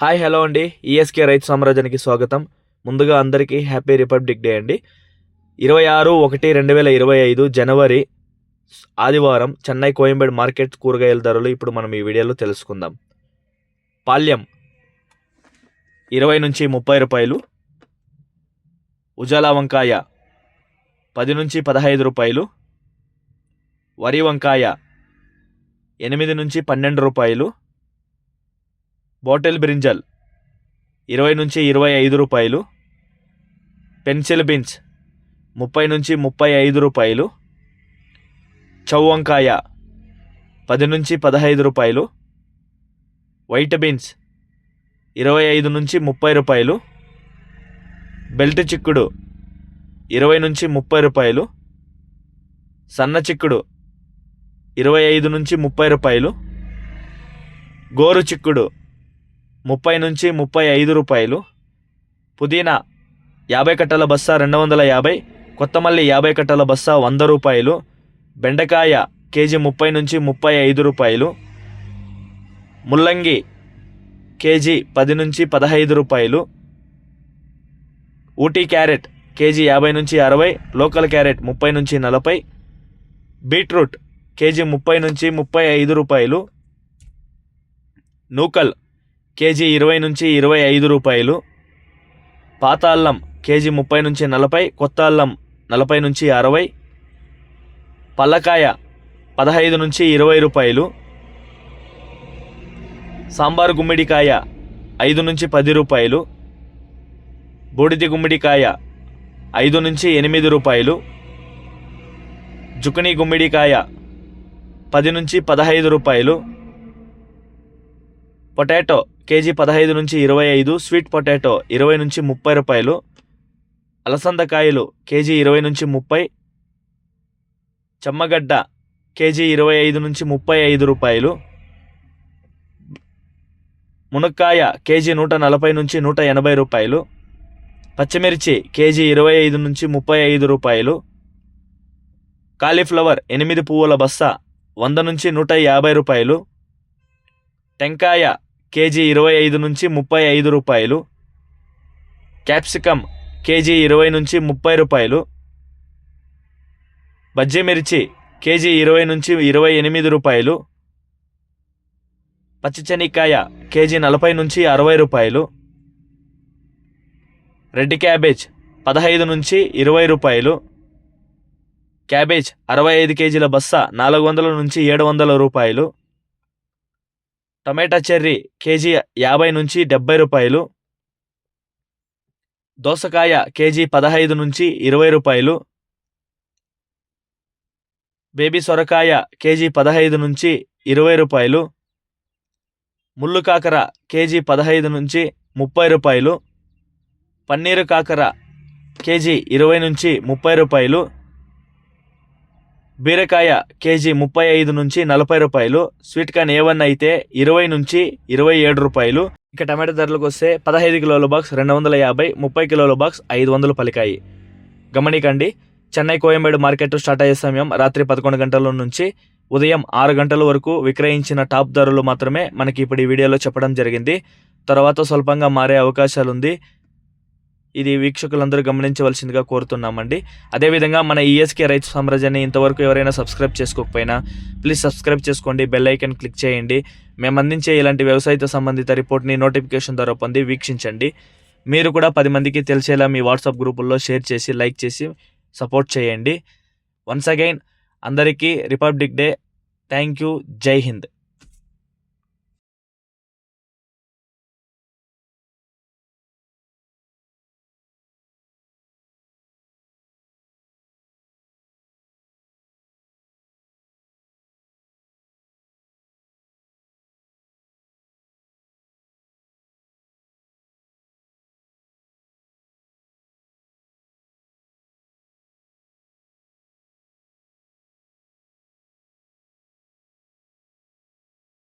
Hi hello అండి. ESK రైతు సామ్రాజ్యానికి స్వాగతం. ముందుగా అందరికీ హ్యాపీ రిపబ్లిక్ డే అండి. ఇరవై ఆరు ఒకటి రెండు వేల ఇరవై ఐదు జనవరి ఆదివారం చెన్నై కోయంబేడు మార్కెట్ కూరగాయల ధరలు ఇప్పుడు మనం ఈ వీడియోలో తెలుసుకుందాం. పాల్యం ఇరవై నుంచి ముప్పై రూపాయలు. ఉజాలా వంకాయ పది నుంచి పదహైదు రూపాయలు. వరి వంకాయ ఎనిమిది నుంచి పన్నెండు రూపాయలు. బాటిల్ బ్రింజల్ ఇరవై నుంచి ఇరవై ఐదు రూపాయలు. పెన్సిల్ బీన్స్ ముప్పై నుంచి ముప్పై ఐదు రూపాయలు. చౌ వంకాయ పది నుంచి పదహైదు రూపాయలు. వైట్ బీన్స్ ఇరవై ఐదు నుంచి ముప్పై రూపాయలు. బెల్ట్ చిక్కుడు ఇరవై నుంచి ముప్పై రూపాయలు. సన్న చిక్కుడు ఇరవై ఐదు నుంచి ముప్పై రూపాయలు. గోరు చిక్కుడు ముప్పై నుంచి ముప్పై ఐదు రూపాయలు. పుదీనా యాభై కట్టల బస్సా రెండు వందల యాభై కొత్తమల్లి యాభై కట్టల బస్సా వంద రూపాయలు బెండకాయ కేజీ ముప్పై నుంచి ముప్పై ఐదు రూపాయలు ముల్లంగి కేజీ పది నుంచి పదహైదు రూపాయలు ఊటీ క్యారెట్ కేజీ యాభై నుంచి అరవై లోకల్ క్యారెట్ ముప్పై నుంచి నలభై బీట్రూట్ కేజీ ముప్పై నుంచి ముప్పై ఐదు రూపాయలు నూకల్ కేజీ ఇరవై నుంచి ఇరవై ఐదు రూపాయలు పాత అల్లం కేజీ ముప్పై నుంచి నలభై కొత్త అల్లం నలభై నుంచి అరవై పల్లకాయ పదహైదు నుంచి ఇరవై రూపాయలు సాంబార్ గుమ్మిడికాయ ఐదు నుంచి పది రూపాయలు బూడిది గుమ్మిడికాయ ఐదు నుంచి ఎనిమిది రూపాయలు జుకనీ గుమ్మిడికాయ పది నుంచి పదహైదు రూపాయలు పొటాటో కేజీ పదహైదు నుంచి ఇరవై ఐదు స్వీట్ పొటాటో ఇరవై నుంచి ముప్పై రూపాయలు అలసందకాయలు కేజీ ఇరవై నుంచి ముప్పై చెమ్మగడ్డ కేజీ ఇరవై ఐదు నుంచి ముప్పై ఐదు రూపాయలు మునక్కాయ కేజీ నూట నలభై నుంచి నూట ఎనభై రూపాయలు పచ్చిమిర్చి కేజీ ఇరవై ఐదు నుంచి ముప్పై ఐదు రూపాయలు కాలీఫ్లవర్ ఎనిమిది పువ్వుల బస్తా వంద నుంచి నూట యాభై రూపాయలు టెంకాయ కేజీ ఇరవై ఐదు నుంచి ముప్పై ఐదు రూపాయలు. క్యాప్సికమ్ కేజీ ఇరవై నుంచి ముప్పై రూపాయలు. బజ్జీ మిర్చి కేజీ ఇరవై నుంచి ఇరవై ఎనిమిది రూపాయలు. పచ్చిచెనిక్కాయ కేజీ నలభై నుంచి అరవై రూపాయలు. రెడ్ క్యాబేజ్ పదహైదు నుంచి ఇరవై రూపాయలు. క్యాబేజ్ అరవై ఐదు కేజీల బస్సా నాలుగు వందల నుంచి ఏడు వందల రూపాయలు. టమాటా చెర్రీ కేజీ యాభై నుంచి డెబ్బై రూపాయలు దోసకాయ కేజీ పదహైదు నుంచి ఇరవై రూపాయలు బేబీ సొరకాయ కేజీ పదహైదు నుంచి ఇరవై రూపాయలు ముళ్ళు కాకర కేజీ పదహైదు నుంచి ముప్పై రూపాయలు పన్నీరు కాకర కేజీ ఇరవై నుంచి ముప్పై రూపాయలు బీరకాయ కేజీ ముప్పై ఐదు నుంచి నలభై రూపాయలు స్వీట్ కార్న్ ఏ వన్ అయితే ఇరవై నుంచి ఇరవై ఏడు రూపాయలు. ఇక టమాటా ధరలకు వస్తే పదహైదు కిలోల బాక్స్ రెండు వందల యాభై ముప్పై కిలోల బాక్స్ ఐదు వందలు పలికాయి. గమనికండి చెన్నై కోయంబేడు మార్కెట్ స్టార్ట్ అయ్యే సమయం రాత్రి పదకొండు గంటల నుంచి ఉదయం ఆరు గంటల వరకు విక్రయించిన టాప్ ధరలు మాత్రమే మనకి ఇప్పుడు ఈ వీడియోలో చెప్పడం జరిగింది. తర్వాత స్వల్పంగా మారే అవకాశాలు ఉంది ఇది వీక్షకులందరూ గమనించవలసిందిగా కోరుతున్నామండి. అదేవిధంగా మన ఈఎస్కే రైతు సామ్రాజ్యాన్ని ఇంతవరకు ఎవరైనా సబ్స్క్రైబ్ చేసుకోకపోయినా ప్లీజ్ సబ్స్క్రైబ్ చేసుకోండి బెల్ ఐకన్ క్లిక్ చేయండి. మేము అందించే ఇలాంటి వ్యవసాయతో సంబంధిత రిపోర్ట్ని నోటిఫికేషన్ ద్వారా పొంది వీక్షించండి. మీరు కూడా పది మందికి తెలిసేలా మీ వాట్సాప్ గ్రూపుల్లో షేర్ చేసి లైక్ చేసి సపోర్ట్ చేయండి. వన్స్ అగైన్ అందరికీ Republic Day. Thank you. Jai Hind.